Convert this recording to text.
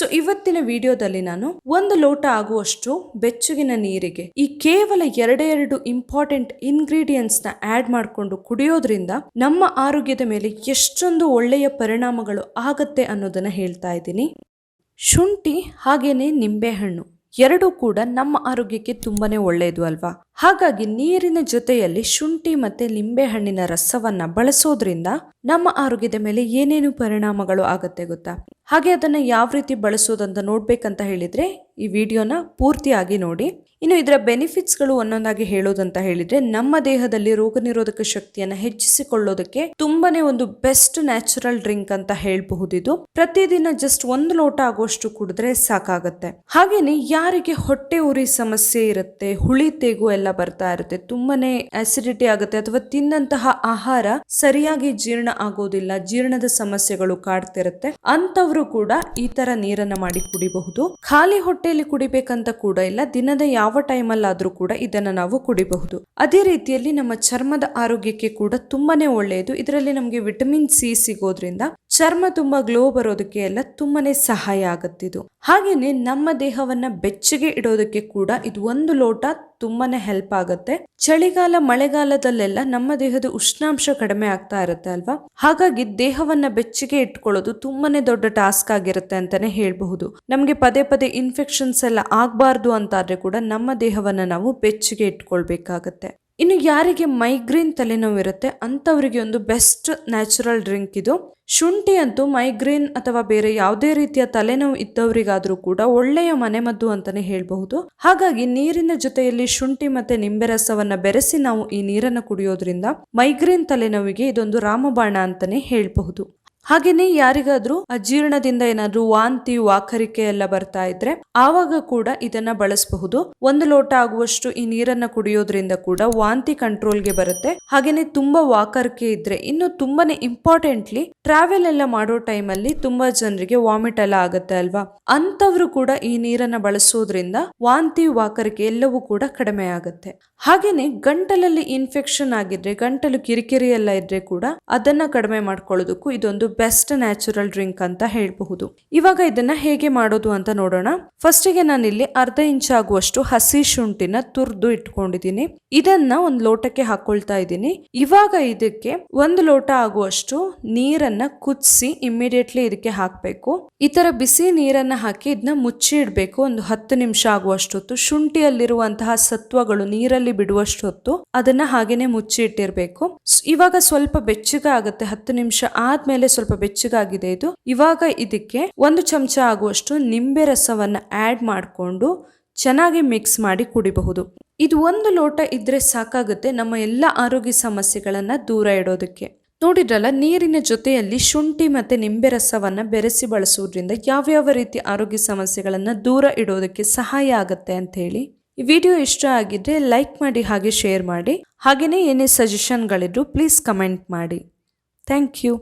So ಇವತ್ತಿನ ವಿಡಿಯೋದಲ್ಲಿ ನಾನು ಒಂದು ಲೋಟ ಆಗುವಷ್ಟು ಬೆಚ್ಚಗಿನ ನೀರಿಗೆ, ಈ ಕೇವಲ ಎರಡೆರಡು ಎರಡು ಇಂಪಾರ್ಟೆಂಟ್ ಇಂಗ್ರೀಡಿಯೆಂಟ್ಸ್ನ ಆಡ್ ಮಾಡಿಕೊಂಡು ಕುಡಿಯೋದ್ರಿಂದ ನಮ್ಮ ಆರೋಗ್ಯದ ಮೇಲೆ ಎಷ್ಟೊಂದು ಒಳ್ಳೆಯ ಪರಿಣಾಮಗಳು ಆಗತ್ತೆ ಅನ್ನೋದನ್ನ ಹೇಳ್ತಾ ಇದ್ದೀನಿ. ಶುಂಠಿ ಹಾಗೇನೆ ನಿಂಬೆಹಣ್ಣು ಎರಡೂ ಕೂಡ ನಮ್ಮ ಆರೋಗ್ಯಕ್ಕೆ ತುಂಬಾನೇ ಒಳ್ಳೆಯದು ಅಲ್ವಾ? ಹಾಗಾಗಿ ನೀರಿನ ಜೊತೆಯಲ್ಲಿ ಶುಂಠಿ ಮತ್ತೆ ನಿಂಬೆಹಣ್ಣಿನ ರಸವನ್ನ ಬಳಸೋದ್ರಿಂದ ನಮ್ಮ ಆರೋಗ್ಯದ ಮೇಲೆ ಏನೇನು ಪರಿಣಾಮಗಳು ಆಗತ್ತೆ ಗೊತ್ತಾ? ಹಾಗೆ ಅದನ್ನ ಯಾವ ರೀತಿ ಬಳಸೋದಂತ ನೋಡ್ಬೇಕಂತ ಹೇಳಿದ್ರೆ ಈ ವಿಡಿಯೋನ ಪೂರ್ತಿಯಾಗಿ ನೋಡಿ. ಇನ್ನು ಇದರ ಬೆನಿಫಿಟ್ಸ್ಗಳು ಒಂದೊಂದಾಗಿ ಹೇಳೋದಂತ ಹೇಳಿದ್ರೆ ನಮ್ಮ ದೇಹದಲ್ಲಿ ರೋಗ ನಿರೋಧಕ ಶಕ್ತಿಯನ್ನ ಹೆಚ್ಚಿಸಿಕೊಳ್ಳೋದಕ್ಕೆ ತುಂಬಾನೇ ಒಂದು ಬೆಸ್ಟ್ ನ್ಯಾಚುರಲ್ ಡ್ರಿಂಕ್ ಅಂತ ಹೇಳಬಹುದು ಇದು. ಪ್ರತಿದಿನ ಜಸ್ಟ್ ಒಂದು ಲೋಟ ಆಗುವಷ್ಟು ಕುಡಿದ್ರೆ ಸಾಕಾಗತ್ತೆ. ಹಾಗೇನೆ ಯಾರಿಗೆ ಹೊಟ್ಟೆ ಉರಿ ಸಮಸ್ಯೆ ಇರುತ್ತೆ, ಹುಳಿ ತೇಗು ಎಲ್ಲ ಬರ್ತಾ ಇರುತ್ತೆ, ತುಂಬಾನೇ ಆಸಿಡಿಟಿ ಆಗುತ್ತೆ ಅಥವಾ ತಿಂದಂತಹ ಆಹಾರ ಸರಿಯಾಗಿ ಜೀರ್ಣ ಆಗೋದಿಲ್ಲ, ಜೀರ್ಣದ ಸಮಸ್ಯೆಗಳು ಕಾಡ್ತಿರುತ್ತೆ ಅಂತವ್ರು ಕೂಡ ಈ ತರ ನೀರನ್ನ ಮಾಡಿ ಕುಡಿಬಹುದು. ಖಾಲಿ ಹೊಟ್ಟೆಯಲ್ಲಿ ಕುಡಿಬೇಕಂತ ಕೂಡ ಇಲ್ಲ, ದಿನದ ಯಾವ ಟೈಮ್ ಅಲ್ಲಾದ್ರೂ ಕೂಡ ಇದನ್ನ ನಾವು ಕುಡಿಬಹುದು. ಅದೇ ರೀತಿಯಲ್ಲಿ ನಮ್ಮ ಚರ್ಮದ ಆರೋಗ್ಯಕ್ಕೆ ಕೂಡ ತುಂಬಾನೇ ಒಳ್ಳೆಯದು. ಇದರಲ್ಲಿ ನಮಗೆ ವಿಟಮಿನ್ ಸಿ ಸಿಗೋದ್ರಿಂದ ಚರ್ಮ ತುಂಬಾ ಗ್ಲೋ ಬರೋದಕ್ಕೆ ಎಲ್ಲ ತುಂಬಾನೇ ಸಹಾಯ ಆಗುತ್ತಿದ್ದು ಹಾಗೇನೆ ನಮ್ಮ ದೇಹವನ್ನ ಬೆಚ್ಚಗೆ ಇಡೋದಕ್ಕೆ ಕೂಡ ಇದು ಒಂದು ಲೋಟ ತುಂಬಾನೇ ಹೆಲ್ಪ್ ಆಗುತ್ತೆ. ಚಳಿಗಾಲ, ಮಳೆಗಾಲದಲ್ಲೆಲ್ಲ ನಮ್ಮ ದೇಹದ ಉಷ್ಣಾಂಶ ಕಡಿಮೆ ಆಗ್ತಾ ಇರುತ್ತೆ ಅಲ್ವಾ? ಹಾಗಾಗಿ ದೇಹವನ್ನ ಬೆಚ್ಚಗೆ ಇಟ್ಕೊಳ್ಳೋದು ತುಂಬಾನೇ ದೊಡ್ಡ ಟಾಸ್ಕ್ ಆಗಿರುತ್ತೆ ಅಂತಾನೆ ಹೇಳಬಹುದು. ನಮಗೆ ಪದೇ ಪದೇ ಇನ್ಫೆಕ್ಷನ್ಸ್ ಎಲ್ಲ ಆಗ್ಬಾರ್ದು ಅಂತಾದ್ರೆ ಕೂಡ ನಮ್ಮ ದೇಹವನ್ನ ನಾವು ಬೆಚ್ಚಗೆ ಇಟ್ಕೊಳ್ಬೇಕಾಗತ್ತೆ. ಇನ್ನು ಯಾರಿಗೆ ಮೈಗ್ರೇನ್ ತಲೆನೋವು ಇರುತ್ತೆ ಅಂಥವರಿಗೆ ಒಂದು ಬೆಸ್ಟ್ ನ್ಯಾಚುರಲ್ ಡ್ರಿಂಕ್ ಇದು. ಶುಂಠಿ ಅಂತೂ ಮೈಗ್ರೇನ್ ಅಥವಾ ಬೇರೆ ಯಾವುದೇ ರೀತಿಯ ತಲೆನೋವು ಇದ್ದವರಿಗಾದರೂ ಕೂಡ ಒಳ್ಳೆಯ ಮನೆಮದ್ದು ಅಂತಾನೆ ಹೇಳಬಹುದು. ಹಾಗಾಗಿ ನೀರಿನ ಜೊತೆಯಲ್ಲಿ ಶುಂಠಿ ಮತ್ತೆ ನಿಂಬೆ ರಸವನ್ನು ಬೆರೆಸಿ ನಾವು ಈ ನೀರನ್ನು ಕುಡಿಯೋದ್ರಿಂದ ಮೈಗ್ರೇನ್ ತಲೆನೋವಿಗೆ ಇದೊಂದು ರಾಮಬಾಣ ಅಂತಾನೆ ಹೇಳಬಹುದು. ಹಾಗೇನೆ ಯಾರಿಗಾದ್ರೂ ಅಜೀರ್ಣದಿಂದ ಏನಾದ್ರೂ ವಾಂತಿ, ವಾಕರಿಕೆ ಎಲ್ಲ ಬರ್ತಾ ಇದ್ರೆ ಆವಾಗ ಕೂಡ ಇದನ್ನ ಬಳಸಬಹುದು. ಒಂದು ಲೋಟ ಆಗುವಷ್ಟು ಈ ನೀರನ್ನ ಕುಡಿಯೋದ್ರಿಂದ ಕೂಡ ವಾಂತಿ ಕಂಟ್ರೋಲ್ಗೆ ಬರುತ್ತೆ. ಹಾಗೇನೆ ತುಂಬಾ ವಾಕರಿಕೆ ಇದ್ರೆ ಇನ್ನು ತುಂಬಾನೇ ಇಂಪಾರ್ಟೆಂಟ್ಲಿ ಟ್ರಾವೆಲ್ ಎಲ್ಲ ಮಾಡೋ ಟೈಮ್ ಅಲ್ಲಿ ತುಂಬಾ ಜನರಿಗೆ ವಾಮಿಟ್ ಎಲ್ಲ ಆಗುತ್ತೆ ಅಲ್ವಾ? ಅಂತವ್ರು ಕೂಡ ಈ ನೀರನ್ನ ಬಳಸೋದ್ರಿಂದ ವಾಂತಿ, ವಾಕರಿಕೆ ಎಲ್ಲವೂ ಕೂಡ ಕಡಿಮೆ ಆಗುತ್ತೆ. ಹಾಗೇನೆ ಗಂಟಲಲ್ಲಿ ಇನ್ಫೆಕ್ಷನ್ ಆಗಿದ್ರೆ, ಗಂಟಲು ಕಿರಿಕಿರಿ ಎಲ್ಲ ಇದ್ರೆ ಕೂಡ ಅದನ್ನ ಕಡಿಮೆ ಮಾಡ್ಕೊಳ್ಳೋದಕ್ಕೂ ಇದೊಂದು ಬೆಸ್ಟ್ ನ್ಯಾಚುರಲ್ ಡ್ರಿಂಕ್ ಅಂತ ಹೇಳಬಹುದು. ಇವಾಗ ಇದನ್ನ ಹೇಗೆ ಮಾಡೋದು ಅಂತ ನೋಡೋಣ. ಫಸ್ಟಿಗೆ ನಾನಿಲ್ಲಿ ಅರ್ಧ ಇಂಚ್ ಆಗುವಷ್ಟು ಹಸಿ ಶುಂಠಿನ ತುರ್ದು ಇಟ್ಕೊಂಡಿದ್ದೀನಿ. ಇದನ್ನ ಒಂದು ಲೋಟಕ್ಕೆ ಹಾಕೊಳ್ತಾ ಇದ್ದೀನಿ. ಇವಾಗ ಇದಕ್ಕೆ ಒಂದು ಲೋಟ ಆಗುವಷ್ಟು ನೀರನ್ನ ಕುದಿಸಿ ಇಮಿಡಿಯೇಟ್ಲಿ ಇದಕ್ಕೆ ಹಾಕಬೇಕು. ಈ ತರ ಬಿಸಿ ನೀರನ್ನ ಹಾಕಿ ಇದನ್ನ ಮುಚ್ಚಿ ಇಡಬೇಕು. ಒಂದು ಹತ್ತು ನಿಮಿಷ ಆಗುವಷ್ಟೊತ್ತು. ಶುಂಠಿಯಲ್ಲಿರುವಂತಹ ಸತ್ವಗಳು ನೀರಲ್ಲಿ ಬಿಡುವಷ್ಟೊತ್ತು ಅದನ್ನ ಹಾಗೇನೆ ಮುಚ್ಚಿ ಇಟ್ಟಿರ್ಬೇಕು. ಇವಾಗ ಸ್ವಲ್ಪ ಬೆಚ್ಚಗ ಆಗುತ್ತೆ, ಹತ್ತು ನಿಮಿಷ ಆದ್ಮೇಲೆ ಸ್ವಲ್ಪ ಬೆಚ್ಚಗಾಗಿದೆ ಇದು. ಇವಾಗ ಇದಕ್ಕೆ ಒಂದು ಚಮಚ ಆಗುವಷ್ಟು ನಿಂಬೆ ರಸವನ್ನ ಆಡ್ ಮಾಡಿಕೊಂಡು ಚೆನ್ನಾಗಿ ಮಿಕ್ಸ್ ಮಾಡಿ ಕುಡಿಬಹುದು. ಇದು ಒಂದು ಲೋಟ ಇದ್ರೆ ಸಾಕಾಗುತ್ತೆ, ನಮ್ಮ ಎಲ್ಲ ಆರೋಗ್ಯ ಸಮಸ್ಯೆಗಳನ್ನ ದೂರ ಇಡೋದಕ್ಕೆ. ನೋಡಿದ್ರಲ್ಲ, ನೀರಿನ ಜೊತೆಯಲ್ಲಿ ಶುಂಠಿ ಮತ್ತೆ ನಿಂಬೆ ರಸವನ್ನ ಬೆರೆಸಿ ಬಳಸುವುದರಿಂದ ಯಾವ್ಯಾವ ರೀತಿ ಆರೋಗ್ಯ ಸಮಸ್ಯೆಗಳನ್ನ ದೂರ ಇಡೋದಕ್ಕೆ ಸಹಾಯ ಆಗುತ್ತೆ ಅಂತ ಹೇಳಿ. ಈ ವಿಡಿಯೋ ಇಷ್ಟ ಆಗಿದ್ರೆ ಲೈಕ್ ಮಾಡಿ ಹಾಗೆ ಶೇರ್ ಮಾಡಿ. ಹಾಗೆಯೇ ಏನೇ ಸಜೆಷನ್ಗಳಿದ್ರು ಪ್ಲೀಸ್ ಕಮೆಂಟ್ ಮಾಡಿ. Thank you